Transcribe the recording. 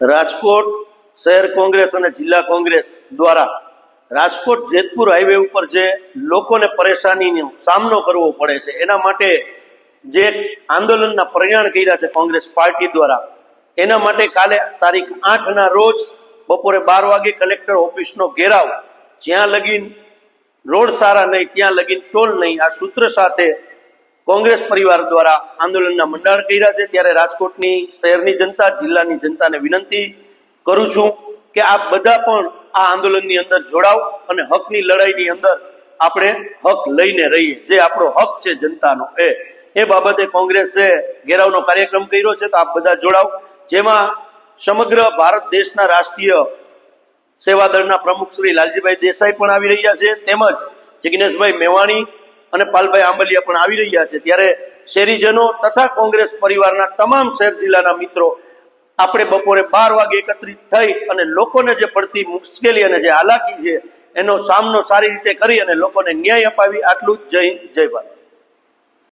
રાજકોટ શહેર કોંગ્રેસ અને જિલ્લા કોંગ્રેસ દ્વારા રાજકોટ જેતપુર હાઈવે ઉપર જે લોકોને પરેશાનીનો સામનો કરવો પડે છે, એના માટે જે આંદોલનના પ્રયાણ કર્યા છે કોંગ્રેસ પાર્ટી દ્વારા, એના માટે કાલે તારીખ આઠના રોજ બપોરે બાર વાગે કલેક્ટર ઓફિસનો ઘેરાવ, જ્યાં લગીન રોડ સારા નહીં, ત્યાં લગીન ટોલ નહીં, આ સૂત્ર સાથે કોંગ્રેસ પરિવાર દ્વારા આંદોલનના મંડાણ કર્યા છે. ત્યારે રાજકોટની શહેરની જનતા, જિલ્લાની જનતાને વિનંતી કરું છું કે આપ બધા પણ આ આંદોલનની અંદર જોડાવ અને હકની લડાઈની અંદર આપણે હક લઈને રહીએ. જે આપણો હક છે જનતાનો એ. એ બાબતે કોંગ્રેસે ઘેરાવનો કાર્યક્રમ કર્યો છે તો આપ બધા જોડાવ જેમાં સમગ્ર ભારત દેશના રાષ્ટ્રીય સેવાદળના પ્રમુખ શ્રી લાલજીભાઈ દેસાઈ પણ આવી રહ્યા છે. તેમજ જિગ્નેશભાઈ મેવાણી અને પાલભાઈ આંબલિયા પણ આવી રહ્યા છે. ત્યારે શહેરીજનો તથા કોંગ્રેસ પરિવારના તમામ શહેર જિલ્લાના મિત્રો આપણે બપોરે બાર વાગે એકત્રિત થઈ અને લોકોને જે પડતી મુશ્કેલી અને જે હાલાકી છે, એનો સામનો સારી રીતે કરી અને લોકોને ન્યાય અપાવી. આટલું જય જય ભારત.